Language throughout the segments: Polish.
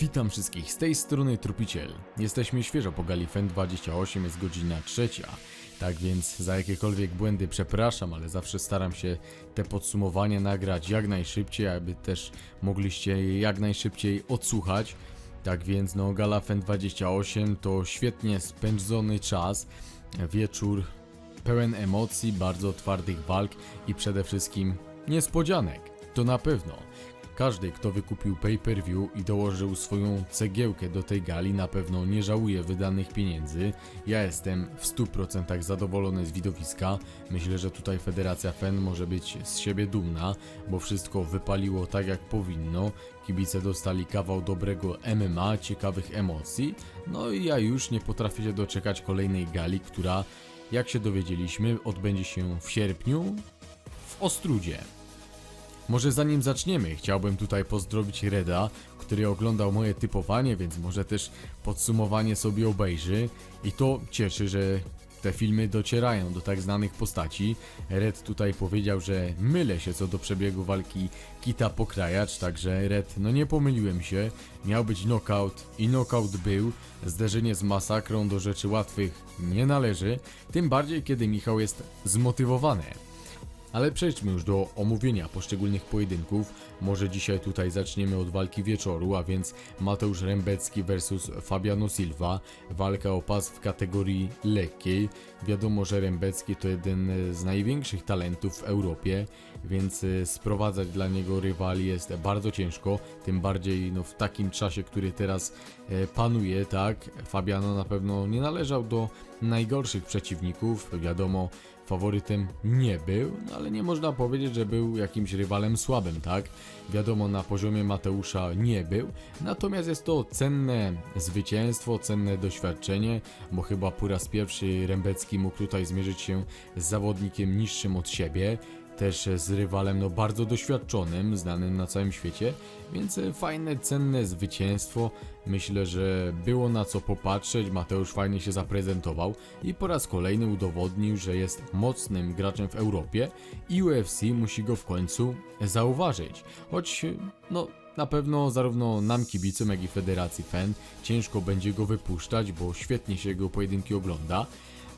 Witam wszystkich, z tej strony Trupiciel. Jesteśmy świeżo po gali FEN 28, jest godzina trzecia. Tak więc za jakiekolwiek błędy przepraszam, ale zawsze staram się te podsumowania nagrać jak najszybciej, aby też mogliście je jak najszybciej odsłuchać. Tak więc no gala FEN 28 to świetnie spędzony czas, wieczór pełen emocji, bardzo twardych walk i przede wszystkim niespodzianek. To na pewno. Każdy, kto wykupił pay-per-view i dołożył swoją cegiełkę do tej gali, na pewno nie żałuje wydanych pieniędzy. Ja jestem w 100% zadowolony z widowiska. Myślę, że tutaj Federacja FEN może być z siebie dumna, bo wszystko wypaliło tak jak powinno. Kibice dostali kawał dobrego MMA, ciekawych emocji. No i ja już nie potrafię się doczekać kolejnej gali, która, jak się dowiedzieliśmy, odbędzie się w sierpniu w Ostrudzie. Może zanim zaczniemy, chciałbym tutaj pozdrowić Reda, który oglądał moje typowanie, więc może też podsumowanie sobie obejrzy. I to cieszy, że te filmy docierają do tak znanych postaci. Red tutaj powiedział, że mylę się co do przebiegu walki Kita Pokrajacz, także Red, no nie pomyliłem się. Miał być knockout i knockout był. Zderzenie z masakrą do rzeczy łatwych nie należy, tym bardziej kiedy Michał jest zmotywowany. Ale przejdźmy już do omówienia poszczególnych pojedynków. Może dzisiaj tutaj zaczniemy od walki wieczoru, a więc Mateusz Rębecki vs Fabiano Silva. Walka o pas w kategorii lekkiej. Wiadomo, że Rębecki to jeden z największych talentów w Europie, więc e, sprowadzać dla niego rywali jest bardzo ciężko. Tym bardziej no, w takim czasie, który teraz e, panuje, tak? Fabiano na pewno nie należał do najgorszych przeciwników. Wiadomo, faworytem nie był, no ale nie można powiedzieć, że był jakimś rywalem słabym, tak? Wiadomo, na poziomie Mateusza nie był, natomiast jest to cenne zwycięstwo, cenne doświadczenie, bo chyba po raz pierwszy Rębecki mógł tutaj zmierzyć się z zawodnikiem niższym od siebie, też z rywalem no bardzo doświadczonym, znanym na całym świecie, więc e, fajne, cenne zwycięstwo. Myślę, że było na co popatrzeć, Mateusz fajnie się zaprezentował i po raz kolejny udowodnił, że jest mocnym graczem w Europie i UFC musi go w końcu zauważyć. Choć, no, na pewno zarówno nam kibicom, jak i Federacji FEN ciężko będzie go wypuszczać, bo świetnie się jego pojedynki ogląda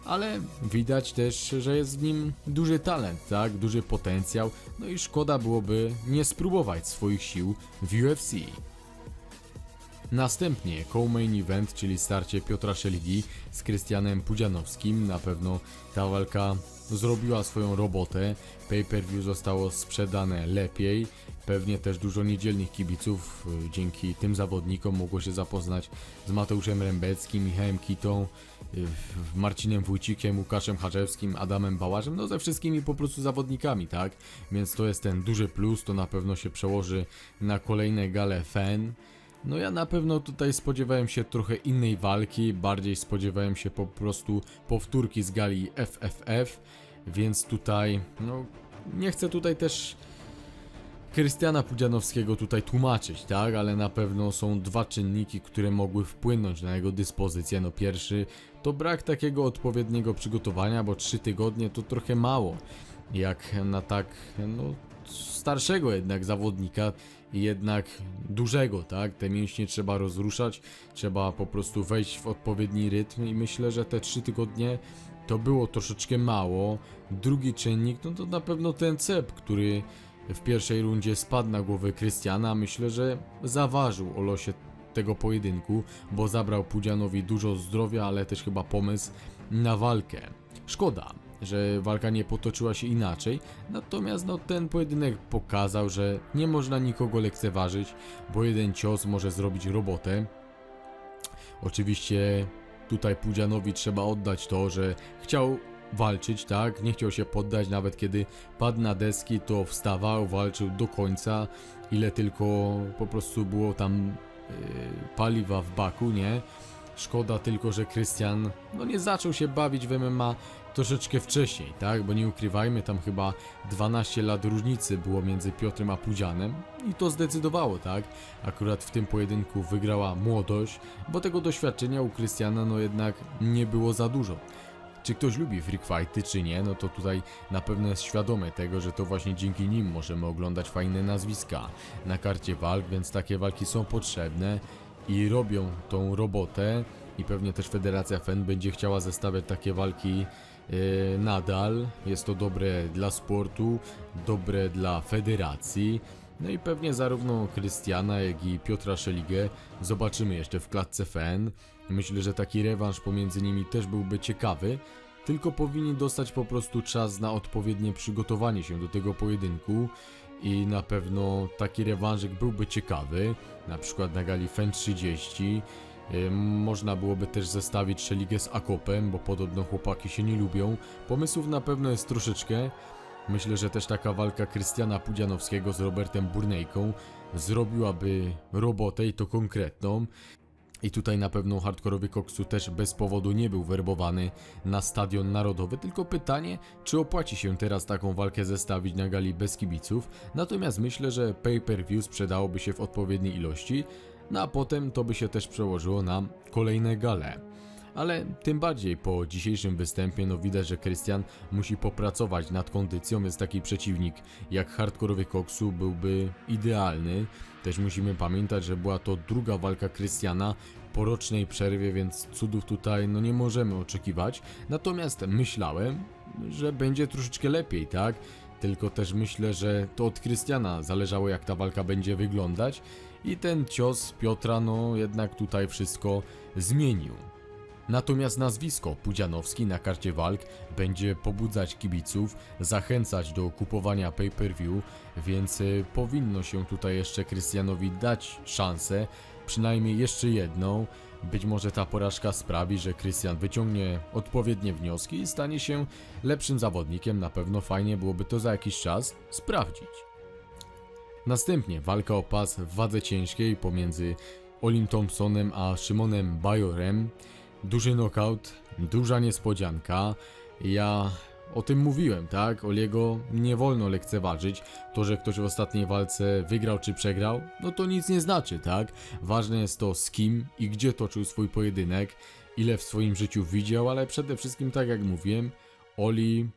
ale widać też, że jest w nim duży talent, tak? Duży potencjał, no i szkoda byłoby nie spróbować swoich sił w UFC. Następnie co-main event, czyli starcie Piotra Szeligi z Krystianem Pudzianowskim. Na pewno ta walka zrobiła swoją robotę. Pay-per-view zostało sprzedane lepiej. Pewnie też dużo niedzielnych kibiców y, dzięki tym zawodnikom mogło się zapoznać z Mateuszem Rębeckim, Michałem Kitą, y, Marcinem Wójcikiem, Łukaszem Harzewskim, Adamem Bałażem, no ze wszystkimi po prostu zawodnikami, tak? Więc to jest ten duży plus, to na pewno się przełoży na kolejne gale fan. No ja na pewno tutaj spodziewałem się trochę innej walki, bardziej spodziewałem się po prostu powtórki z gali FFF, więc tutaj, no nie chcę tutaj też Krystiana Pudzianowskiego tutaj tłumaczyć, tak? Ale na pewno są dwa czynniki, które mogły wpłynąć na jego dyspozycję. No pierwszy to brak takiego odpowiedniego przygotowania, bo trzy tygodnie to trochę mało. Jak na tak, no starszego jednak zawodnika jednak dużego, tak? Te mięśnie trzeba rozruszać, trzeba po prostu wejść w odpowiedni rytm i myślę, że te trzy tygodnie to było troszeczkę mało. Drugi czynnik, no to na pewno ten cep, który w pierwszej rundzie spadł na głowę Krystiana. Myślę, że zaważył o losie tego pojedynku, bo zabrał Pudzianowi dużo zdrowia, ale też chyba pomysł na walkę. Szkoda, że walka nie potoczyła się inaczej, natomiast no, ten pojedynek pokazał, że nie można nikogo lekceważyć, bo jeden cios może zrobić robotę. Oczywiście tutaj Pudzianowi trzeba oddać to, że chciał walczyć, tak? Nie chciał się poddać, nawet kiedy padł na deski, to wstawał, walczył do końca, ile tylko po prostu było tam yy, paliwa w baku, nie? Szkoda tylko, że Krystian no nie zaczął się bawić w MMA troszeczkę wcześniej, tak? Bo nie ukrywajmy, tam chyba 12 lat różnicy było między Piotrem a Pudzianem i to zdecydowało, tak? Akurat w tym pojedynku wygrała młodość, bo tego doświadczenia u Krystiana no jednak nie było za dużo. Czy ktoś lubi freak fighty, czy nie, no to tutaj na pewno jest świadomy tego, że to właśnie dzięki nim możemy oglądać fajne nazwiska na karcie walk, więc takie walki są potrzebne i robią tą robotę i pewnie też Federacja FEN będzie chciała zestawiać takie walki e, nadal. Jest to dobre dla sportu, dobre dla federacji. No i pewnie zarówno Krystiana, jak i Piotra Szeligę zobaczymy jeszcze w klatce FEN. Myślę, że taki rewanż pomiędzy nimi też byłby ciekawy, tylko powinni dostać po prostu czas na odpowiednie przygotowanie się do tego pojedynku i na pewno taki rewanżyk byłby ciekawy, na przykład na gali FEN 30. Ym, Można byłoby też zestawić Szeligę z Akopem, bo podobno chłopaki się nie lubią. Pomysłów na pewno jest troszeczkę. Myślę, że też taka walka Krystiana Pudzianowskiego z Robertem Burnejką zrobiłaby robotę i to konkretną. I tutaj na pewno hardkorowy Koksu też bez powodu nie był werbowany na stadion narodowy, tylko pytanie, czy opłaci się teraz taką walkę zestawić na gali bez kibiców. Natomiast myślę, że pay-per-view sprzedałoby się w odpowiedniej ilości, no a potem to by się też przełożyło na kolejne gale. Ale tym bardziej po dzisiejszym występie no widać, że Krystian musi popracować nad kondycją, więc taki przeciwnik jak hardkorowy Koksu byłby idealny. Też musimy pamiętać, że była to druga walka Krystiana po rocznej przerwie, więc cudów tutaj no nie możemy oczekiwać. Natomiast myślałem, że będzie troszeczkę lepiej, tak? Tylko też myślę, że to od Krystiana zależało jak ta walka będzie wyglądać i ten cios Piotra no jednak tutaj wszystko zmienił. Natomiast nazwisko Pudzianowski na karcie walk będzie pobudzać kibiców, zachęcać do kupowania pay-per-view, więc y, powinno się tutaj jeszcze Krystianowi dać szansę, przynajmniej jeszcze jedną. Być może ta porażka sprawi, że Krystian wyciągnie odpowiednie wnioski i stanie się lepszym zawodnikiem. Na pewno fajnie byłoby to za jakiś czas sprawdzić. Następnie walka o pas w wadze ciężkiej pomiędzy Olim Thompsonem a Szymonem Bajorem. Duży knockout, duża niespodzianka. Ja o tym mówiłem, tak? Oliego nie wolno lekceważyć. To, że ktoś w ostatniej walce wygrał czy przegrał, no to nic nie znaczy, tak? Ważne jest to z kim i gdzie toczył swój pojedynek, ile w swoim życiu widział, ale przede wszystkim, tak jak mówiłem, Oli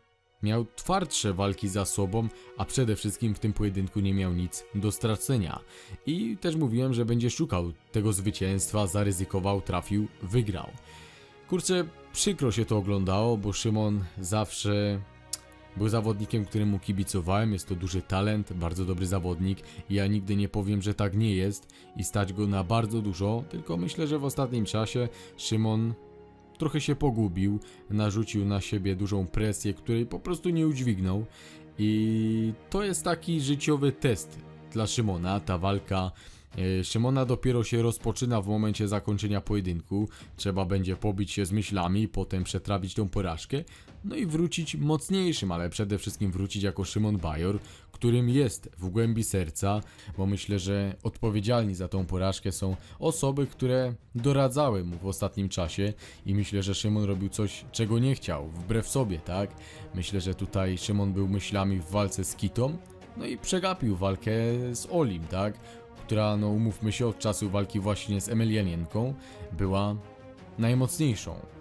miał twardsze walki za sobą, a przede wszystkim w tym pojedynku nie miał nic do stracenia. I też mówiłem, że będzie szukał tego zwycięstwa, zaryzykował, trafił, wygrał. Kurczę, przykro się to oglądało, bo Szymon zawsze był zawodnikiem, któremu kibicowałem. Jest to duży talent, bardzo dobry zawodnik. Ja nigdy nie powiem, że tak nie jest i stać go na bardzo dużo, tylko myślę, że w ostatnim czasie Szymon trochę się pogubił, narzucił na siebie dużą presję, której po prostu nie udźwignął. I to jest taki życiowy test dla Szymona, ta walka. e, Szymona dopiero się rozpoczyna w momencie zakończenia pojedynku. Trzeba będzie pobić się z myślami, potem przetrawić tą porażkę, no i wrócić mocniejszym, ale przede wszystkim wrócić jako Szymon Bajor, którym jest w głębi serca, bo myślę, że odpowiedzialni za tą porażkę są osoby, które doradzały mu w ostatnim czasie i myślę, że Szymon robił coś, czego nie chciał, wbrew sobie, tak? Myślę, że tutaj Szymon był myślami w walce z Kitą, no i przegapił walkę z Olim, tak? Która, no umówmy się, od czasu walki właśnie z Emelianienką była najmocniejszą.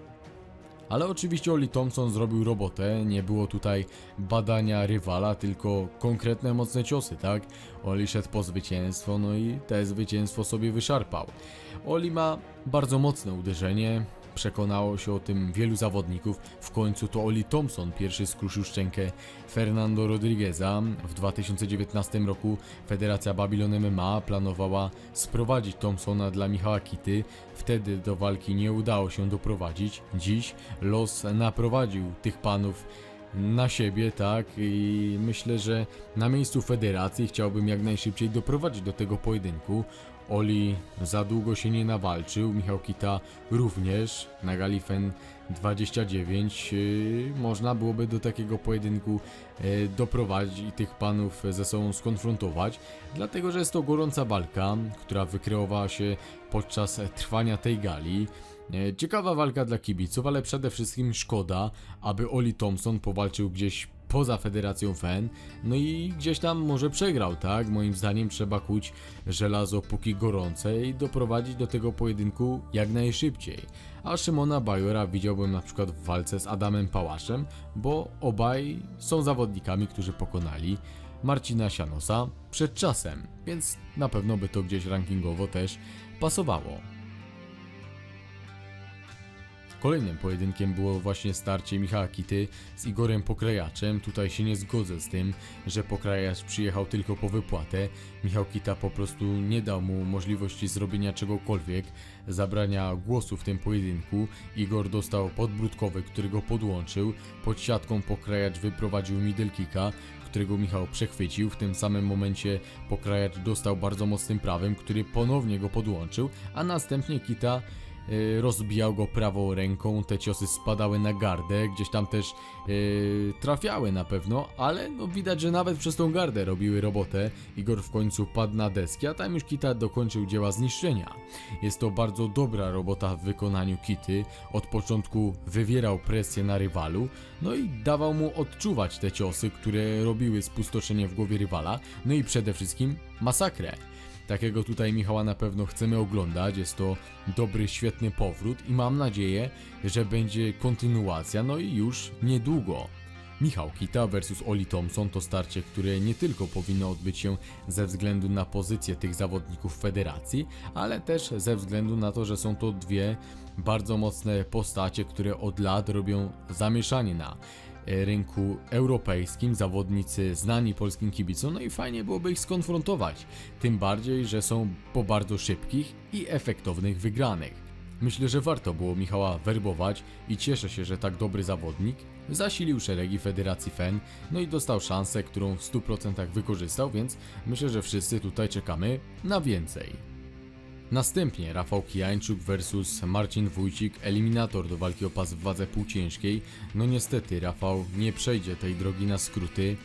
Ale oczywiście Oli Thompson zrobił robotę, nie było tutaj badania rywala, tylko konkretne mocne ciosy, tak? Oli szedł po zwycięstwo, no i te zwycięstwo sobie wyszarpał. Oli ma bardzo mocne uderzenie, przekonało się o tym wielu zawodników. W końcu to Oli Thompson pierwszy skruszył szczękę Fernando Rodrigueza. W 2019 roku Federacja Babylon MMA planowała sprowadzić Thompsona dla Michała Kity. Wtedy do walki nie udało się doprowadzić. Dziś los naprowadził tych panów na siebie, tak? I myślę, że na miejscu federacji chciałbym jak najszybciej doprowadzić do tego pojedynku. Oli za długo się nie nawalczył, Michał Kita również na Galifen 29 yy, można byłoby do takiego pojedynku yy, doprowadzić i tych panów ze sobą skonfrontować, dlatego że jest to gorąca walka, która wykreowała się podczas trwania tej gali. E, Ciekawa walka dla kibiców, ale przede wszystkim szkoda, aby Oli Thompson powalczył gdzieś poza Federacją FEN, no i gdzieś tam może przegrał, tak? Moim zdaniem trzeba kuć żelazo póki gorące i doprowadzić do tego pojedynku jak najszybciej. A Szymona Bajora widziałbym na przykład w walce z Adamem Pałaszem, bo obaj są zawodnikami, którzy pokonali Marcina Sianosa przed czasem, więc na pewno by to gdzieś rankingowo też pasowało. Kolejnym pojedynkiem było właśnie starcie Michała Kity z Igorem Pokrajaczem. Tutaj się nie zgodzę z tym, że Pokrajacz przyjechał tylko po wypłatę. Michał Kita po prostu nie dał mu możliwości zrobienia czegokolwiek, zabrania głosu w tym pojedynku. Igor dostał podbródkowy, który go podłączył. Pod siatką Pokrajacz wyprowadził middle kicka, którego Michał przechwycił. W tym samym momencie Pokrajacz dostał bardzo mocnym prawym, który ponownie go podłączył, a następnie Kita rozbijał go prawą ręką, te ciosy spadały na gardę, gdzieś tam też y, trafiały na pewno, ale no widać, że nawet przez tą gardę robiły robotę. Igor w końcu padł na deski, a tam już Kita dokończył dzieła zniszczenia. Jest to bardzo dobra robota w wykonaniu Kity. Od początku wywierał presję na rywalu, no i dawał mu odczuwać te ciosy, które robiły spustoszenie w głowie rywala, no i przede wszystkim masakrę. Takiego tutaj Michała na pewno chcemy oglądać. Jest to dobry, świetny powrót i mam nadzieję, że będzie kontynuacja, no i już niedługo. Michał Kita versus Oli Thompson to starcie, które nie tylko powinno odbyć się ze względu na pozycję tych zawodników w federacji, ale też ze względu na to, że są to dwie bardzo mocne postacie, które od lat robią zamieszanie na rynku europejskim, zawodnicy znani polskim kibicom, no i fajnie byłoby ich skonfrontować, tym bardziej, że są po bardzo szybkich i efektownych wygranych. Myślę, że warto było Michała werbować i cieszę się, że tak dobry zawodnik zasilił szeregi Federacji FEN, no i dostał szansę, którą w 100% wykorzystał, więc myślę, że wszyscy tutaj czekamy na więcej. Następnie Rafał Kijańczuk versus Marcin Wójcik, eliminator do walki o pas w wadze półciężkiej. No niestety Rafał nie przejdzie tej drogi na skróty.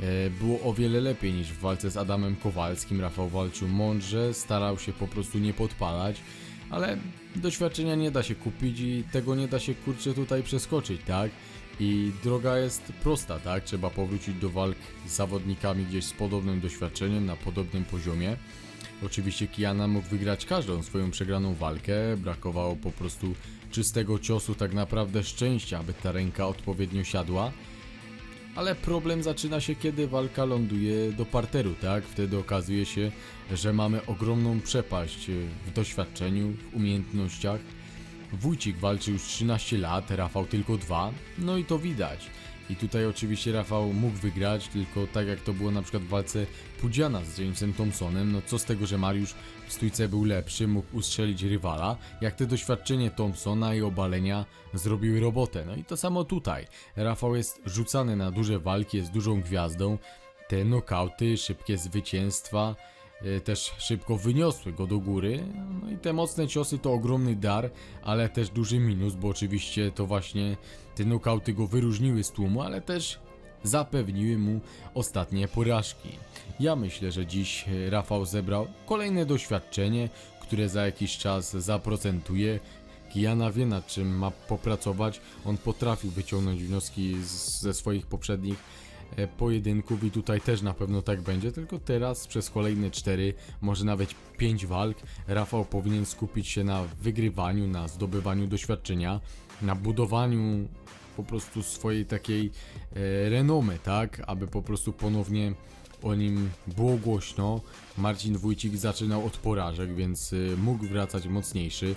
E, Było o wiele lepiej niż w walce z Adamem Kowalskim. Rafał walczył mądrze, starał się po prostu nie podpalać, ale doświadczenia nie da się kupić i tego nie da się kurczę tutaj przeskoczyć, tak? I droga jest prosta, tak? Trzeba powrócić do walk z zawodnikami gdzieś z podobnym doświadczeniem, na podobnym poziomie. Oczywiście Kiana mógł wygrać każdą swoją przegraną walkę, brakowało po prostu czystego ciosu, tak naprawdę szczęścia, aby ta ręka odpowiednio siadła. Ale problem zaczyna się, kiedy walka ląduje do parteru, tak? Wtedy okazuje się, że mamy ogromną przepaść w doświadczeniu, w umiejętnościach. Wójcik walczy już 13 lat, Rafał tylko 2, no i to widać. I tutaj oczywiście Rafał mógł wygrać, tylko tak jak to było na przykład w walce Pudziana z Jamesem Thompsonem, no co z tego, że Mariusz w stójce był lepszy, mógł ustrzelić rywala, jak te doświadczenie Thompsona i obalenia zrobiły robotę. No i to samo tutaj. Rafał jest rzucany na duże walki, jest dużą gwiazdą. Te nokauty, szybkie zwycięstwa, też szybko wyniosły go do góry. No i te mocne ciosy to ogromny dar, ale też duży minus, bo oczywiście to właśnie te nokauty go wyróżniły z tłumu, ale też zapewniły mu ostatnie porażki. Ja myślę, że dziś e, Rafał zebrał kolejne doświadczenie, które za jakiś czas zaprocentuje. Kijana wie nad czym ma popracować. On potrafił wyciągnąć wnioski z, ze swoich poprzednich e, pojedynków i tutaj też na pewno tak będzie, tylko teraz przez kolejne 4, może nawet 5 walk Rafał powinien skupić się na wygrywaniu, na zdobywaniu doświadczenia, na budowaniu po prostu swojej takiej e, renomy, tak, aby po prostu ponownie o nim było głośno. Marcin Wójcik zaczynał od porażek, więc e, mógł wracać mocniejszy.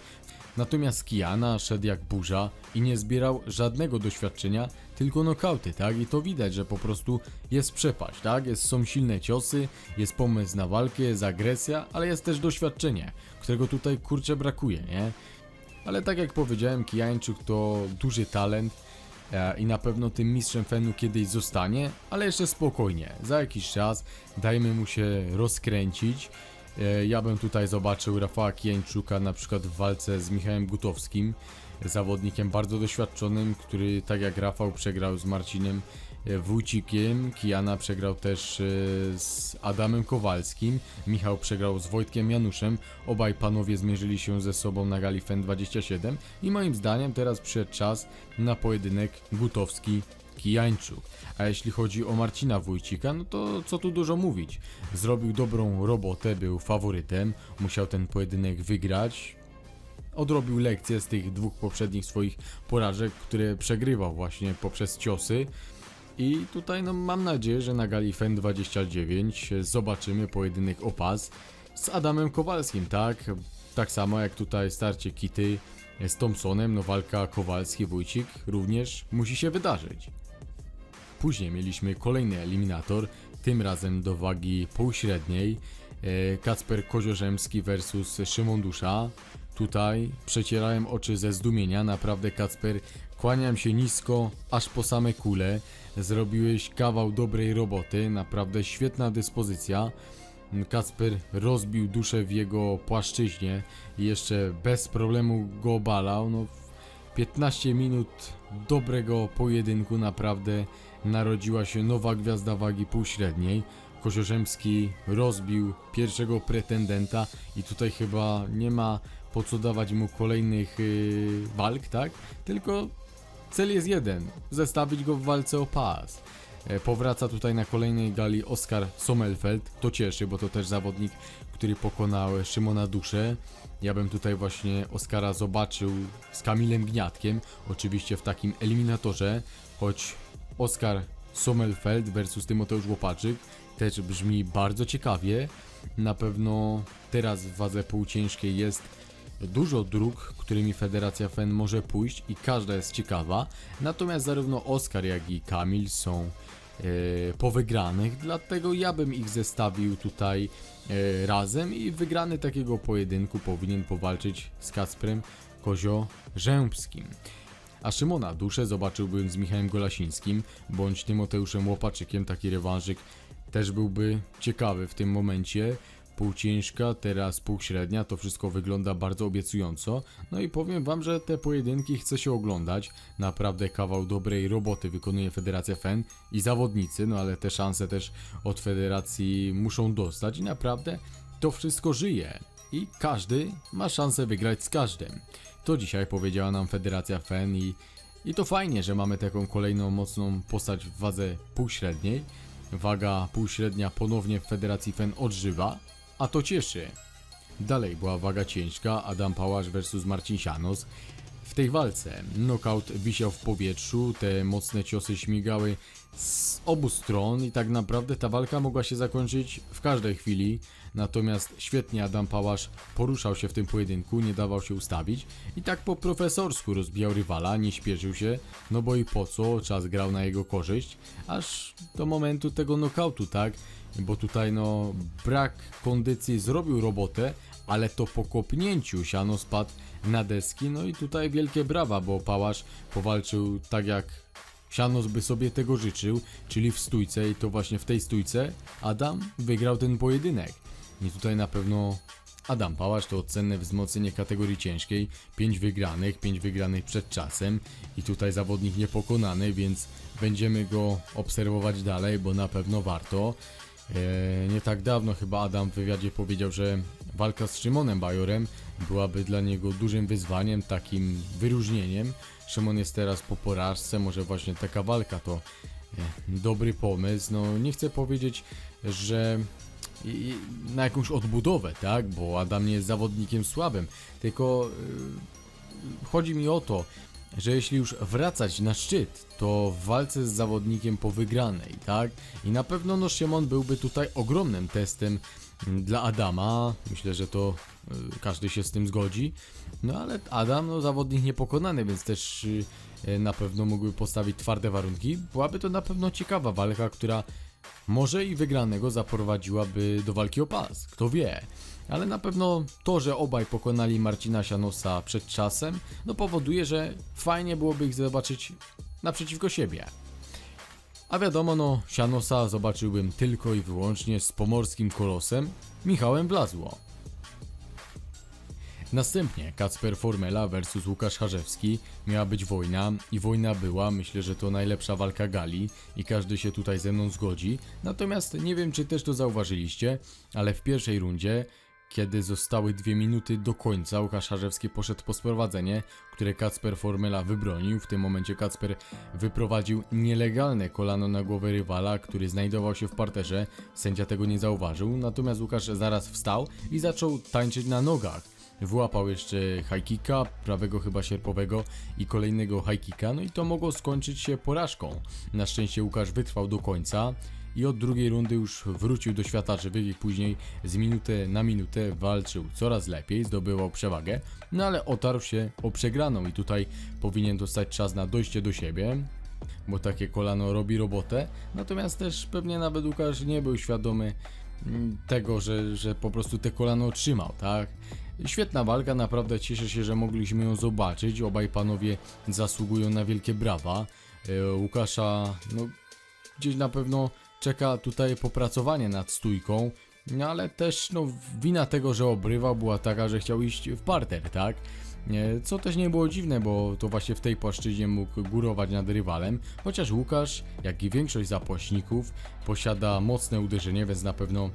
Natomiast Kiana szedł jak burza i nie zbierał żadnego doświadczenia, tylko nokauty, tak? I to widać, że po prostu jest przepaść, tak? Jest, są silne ciosy, jest pomysł na walkę, jest agresja, ale jest też doświadczenie, którego tutaj kurczę brakuje, nie? Ale tak jak powiedziałem, Kijańczuk to duży talent e, i na pewno tym mistrzem fenu kiedyś zostanie, ale jeszcze spokojnie, za jakiś czas dajmy mu się rozkręcić. E, Ja bym tutaj zobaczył Rafała Kijańczuka na przykład w walce z Michałem Gutowskim, zawodnikiem bardzo doświadczonym, który tak jak Rafał przegrał z Marcinem e, Wójcikiem, Kijana przegrał też e, z Adamem Kowalskim, Michał przegrał z Wojtkiem Januszem, obaj panowie zmierzyli się ze sobą na gali FEN 27 i moim zdaniem teraz przyszedł czas na pojedynek Gutowski Kijańczuk. A jeśli chodzi o Marcina Wójcika, no to co tu dużo mówić. Zrobił dobrą robotę, był faworytem, musiał ten pojedynek wygrać. Odrobił lekcję z tych dwóch poprzednich swoich porażek, które przegrywał właśnie poprzez ciosy. I tutaj no, mam nadzieję, że na gali FEN 29 zobaczymy pojedynek o pas z Adamem Kowalskim, tak? tak samo jak tutaj starcie Kity z Thompsonem, no walka Kowalski-Wójcik również musi się wydarzyć. Później mieliśmy kolejny eliminator, tym razem do wagi półśredniej. E, Kacper Koziorzemski versus Szymon Dusza. Tutaj przecierałem oczy ze zdumienia, naprawdę Kacper, kłaniam się nisko, aż po same kule. Zrobiłeś kawał dobrej roboty, naprawdę świetna dyspozycja. Kacper rozbił duszę w jego płaszczyźnie i jeszcze bez problemu go obalał. No, 15 minut dobrego pojedynku naprawdę narodziła się nowa gwiazda wagi półśredniej. Koziorzemski rozbił pierwszego pretendenta i tutaj chyba nie ma po co dawać mu kolejnych yy, walk, tak? Tylko cel jest jeden, zestawić go w walce o pas. E, Powraca tutaj na kolejnej gali Oskar Sommelfeld. To cieszy, bo to też zawodnik, który pokonał Szymona Duszę. Ja bym tutaj właśnie Oskara zobaczył z Kamilem Gniatkiem, oczywiście w takim eliminatorze, choć Oskar Sommelfeld versus Tymoteusz Łopaczyk też brzmi bardzo ciekawie. Na pewno teraz w wadze półciężkiej jest dużo dróg, którymi Federacja FEN może pójść i każda jest ciekawa. Natomiast zarówno Oskar, jak i Kamil są e, po wygranych, dlatego ja bym ich zestawił tutaj e, razem i wygrany takiego pojedynku powinien powalczyć z Kacprem Kozio-Rzębskim. A Szymona Duszę zobaczyłbym z Michałem Golasińskim bądź Tymoteuszem Łopaczykiem, taki rewanżyk też byłby ciekawy w tym momencie. Półciężka, teraz półśrednia, to wszystko wygląda bardzo obiecująco. No i powiem wam, że te pojedynki chce się oglądać. Naprawdę kawał dobrej roboty wykonuje Federacja FEN i zawodnicy, no ale te szanse też od Federacji muszą dostać i naprawdę to wszystko żyje. I każdy ma szansę wygrać z każdym. To dzisiaj powiedziała nam Federacja FEN i, i to fajnie, że mamy taką kolejną mocną postać w wadze półśredniej. Waga półśrednia ponownie w Federacji FEN odżywa, a to cieszy. Dalej była waga ciężka, Adam Pałasz versus Marcin Sianos. W tej walce knockout wisiał w powietrzu, te mocne ciosy śmigały z obu stron i tak naprawdę ta walka mogła się zakończyć w każdej chwili. Natomiast świetnie Adam Pałasz poruszał się w tym pojedynku, nie dawał się ustawić i tak po profesorsku rozbijał rywala, nie śpieszył się, no bo i po co, czas grał na jego korzyść, aż do momentu tego knockoutu, tak? Bo tutaj no brak kondycji zrobił robotę, ale to po kopnięciu siano spadł na deski, no i tutaj wielkie brawa, bo Pałasz powalczył tak jak Sianos by sobie tego życzył, czyli w stójce i to właśnie w tej stójce Adam wygrał ten pojedynek. I tutaj na pewno Adam Pałasz to cenne wzmocnienie kategorii ciężkiej, 5 wygranych, 5 wygranych przed czasem i tutaj zawodnik niepokonany, więc będziemy go obserwować dalej, bo na pewno warto. Eee, nie tak dawno chyba Adam w wywiadzie powiedział, że walka z Szymonem Bajorem byłaby dla niego dużym wyzwaniem, takim wyróżnieniem. Szymon jest teraz po porażce, może właśnie taka walka to e, dobry pomysł. No nie chcę powiedzieć, że na jakąś odbudowę, tak? Bo Adam nie jest zawodnikiem słabym, tylko y, chodzi mi o to, że jeśli już wracać na szczyt, to w walce z zawodnikiem po wygranej, tak? I na pewno no Szymon byłby tutaj ogromnym testem dla Adama. Myślę, że to y, każdy się z tym zgodzi. No ale Adam, no zawodnik niepokonany, więc też y, na pewno mógłby postawić twarde warunki. Byłaby to na pewno ciekawa walka, która może i wygranego zaprowadziłaby do walki o pas, kto wie. Ale na pewno to, że obaj pokonali Marcina Sianosa przed czasem, no powoduje, że fajnie byłoby ich zobaczyć naprzeciwko siebie. A wiadomo, no, Sianosa zobaczyłbym tylko i wyłącznie z pomorskim kolosem Michałem Blazło. Następnie Kacper Formela versus Łukasz Harzewski miała być wojna i wojna była, myślę, że to najlepsza walka gali i każdy się tutaj ze mną zgodzi. Natomiast nie wiem czy też to zauważyliście, ale w pierwszej rundzie kiedy zostały dwie minuty do końca, Łukasz Harzewski poszedł po sprowadzenie, które Kacper Formela wybronił. W tym momencie Kacper wyprowadził nielegalne kolano na głowę rywala, który znajdował się w parterze. Sędzia tego nie zauważył, natomiast Łukasz zaraz wstał i zaczął tańczyć na nogach. Wyłapał jeszcze high kicka, prawego chyba sierpowego i kolejnego high kicka, no i to mogło skończyć się porażką. Na szczęście Łukasz wytrwał do końca i od drugiej rundy już wrócił do świata żywych i później z minuty na minutę walczył coraz lepiej, zdobywał przewagę, no ale otarł się o przegraną i tutaj powinien dostać czas na dojście do siebie, bo takie kolano robi robotę, natomiast też pewnie nawet Łukasz nie był świadomy mm, tego, że, że po prostu te kolano otrzymał, tak? Świetna walka, naprawdę cieszę się, że mogliśmy ją zobaczyć. Obaj panowie zasługują na wielkie brawa. E, Łukasza, no, gdzieś na pewno czeka tutaj popracowanie nad stójką. Ale też no, wina tego, że obrywał była taka, że chciał iść w parter, tak? Co też nie było dziwne, bo to właśnie w tej płaszczyźnie mógł górować nad rywalem, chociaż Łukasz, jak i większość zapaśników, posiada mocne uderzenie, więc na pewno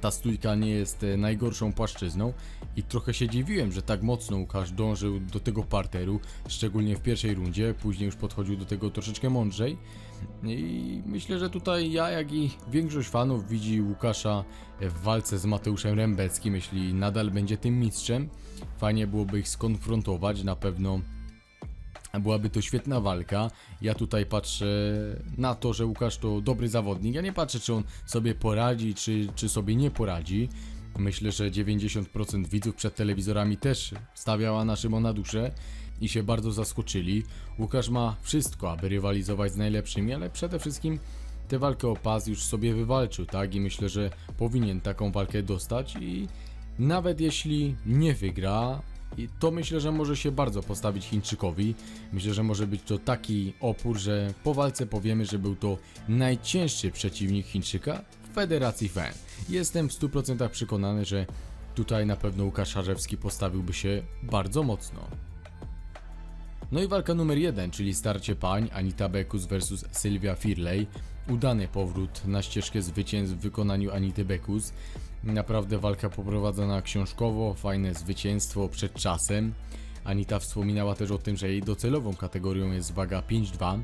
ta stójka nie jest e, najgorszą płaszczyzną i trochę się dziwiłem, że tak mocno Łukasz dążył do tego parteru, szczególnie w pierwszej rundzie, później już podchodził do tego troszeczkę mądrzej i myślę, że tutaj ja, jak i większość fanów widzi Łukasza w walce z Mateuszem Rembeckim, jeśli nadal będzie tym mistrzem. Fajnie byłoby ich skonfrontować, na pewno Byłaby to świetna walka. Ja tutaj patrzę na to, że Łukasz to dobry zawodnik. Ja nie patrzę, czy on sobie poradzi, czy, czy sobie nie poradzi. Myślę, że 90% widzów przed telewizorami też stawiała na Szymona duszę i się bardzo zaskoczyli. Łukasz ma wszystko, aby rywalizować z najlepszymi, ale przede wszystkim tę walkę o pas już sobie wywalczył, tak? I myślę, że powinien taką walkę dostać i nawet jeśli nie wygra, i to myślę, że może się bardzo postawić Chińczykowi. Myślę, że może być to taki opór, że po walce powiemy, że był to najcięższy przeciwnik Chińczyka w Federacji FEN. Jestem w 100% przekonany, że tutaj na pewno Łukasz Szarzewski postawiłby się bardzo mocno. No i walka numer jeden, czyli starcie pań Anita Bekus vs Sylwia Firley. Udany powrót na ścieżkę zwycięstw w wykonaniu Anity Bekus. Naprawdę walka poprowadzona książkowo, fajne zwycięstwo przed czasem. Anita wspominała też o tym, że jej docelową kategorią jest waga 5-2.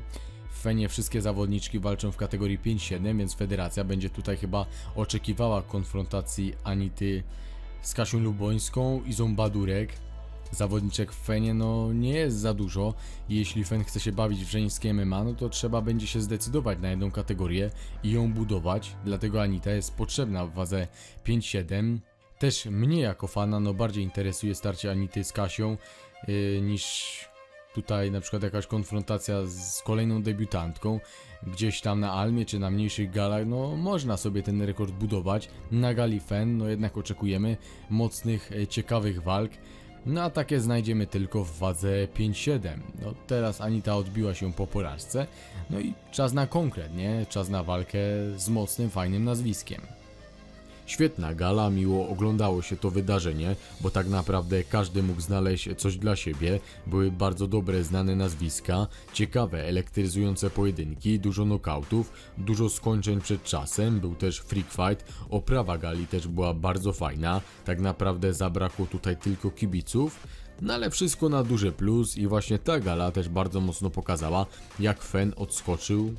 W Fenie wszystkie zawodniczki walczą w kategorii 5-7, więc federacja będzie tutaj chyba oczekiwała konfrontacji Anity z Kasią Lubońską i Badurek. Zawodniczek w Fenie no nie jest za dużo jeśli Fen chce się bawić w żeńskie MMA, no to trzeba będzie się zdecydować na jedną kategorię i ją budować, dlatego Anita jest potrzebna w wadze 5-7. Też mnie jako fana no bardziej interesuje starcie Anity z Kasią yy, niż tutaj na przykład jakaś konfrontacja z kolejną debiutantką, gdzieś tam na Almie czy na mniejszych galach, no można sobie ten rekord budować. Na gali Fen, no jednak oczekujemy mocnych, e, ciekawych walk. No a takie znajdziemy tylko w wadze 5-7. No teraz Anita odbiła się po porażce. No i czas na konkret, nie? Czas na walkę z mocnym, fajnym nazwiskiem. Świetna gala, miło oglądało się to wydarzenie, bo tak naprawdę każdy mógł znaleźć coś dla siebie. Były bardzo dobre, znane nazwiska, ciekawe, elektryzujące pojedynki, dużo nokautów, dużo skończeń przed czasem, był też freak fight, oprawa gali też była bardzo fajna, tak naprawdę zabrakło tutaj tylko kibiców. No ale wszystko na duży plus i właśnie ta gala też bardzo mocno pokazała, jak Fen odskoczył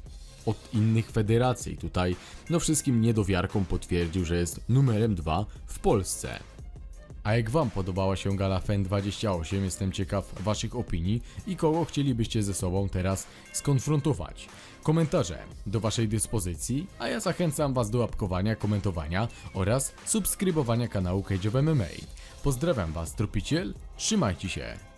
od innych federacji. Tutaj no wszystkim niedowiarkom potwierdził, że jest numerem 2 w Polsce. A jak Wam podobała się gala FEN 28, jestem ciekaw Waszych opinii i kogo chcielibyście ze sobą teraz skonfrontować. Komentarze do Waszej dyspozycji, a ja zachęcam Was do łapkowania, komentowania oraz subskrybowania kanału Cage of MMA. Pozdrawiam Was, tropiciel, trzymajcie się!